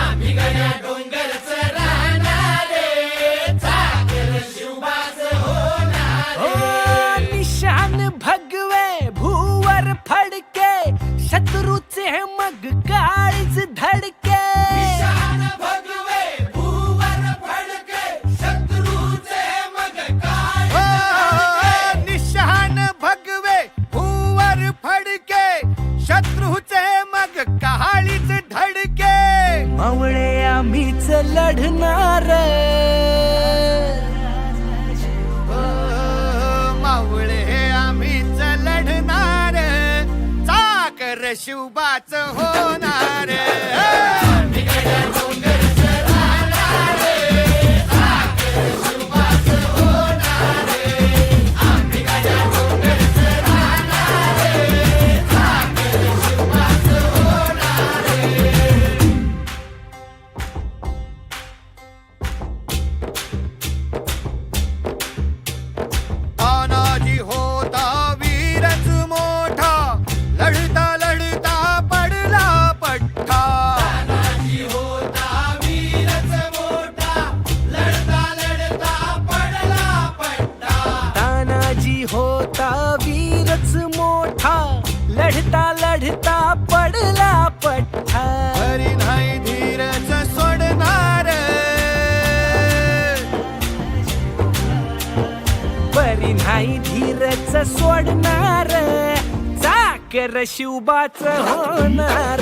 आम्ही गड्या डोंगरच राहणार चाकर शिवबाच होणार ओ निशान भगवे भूवर फडके शत्रूचे मग काळीच धडके. शत्रूचे मग कहाळीच धडके. मावळे आम्हीच लढणार. हो, मावळे आम्हीच लढणार. चाकर शिवबाच होणार. लढता लढता पडला पठ्ठा. हरी नाही धीरच सोडणार. बरी नाही धीरच सोडणार. चाकर शिवबाच होणार.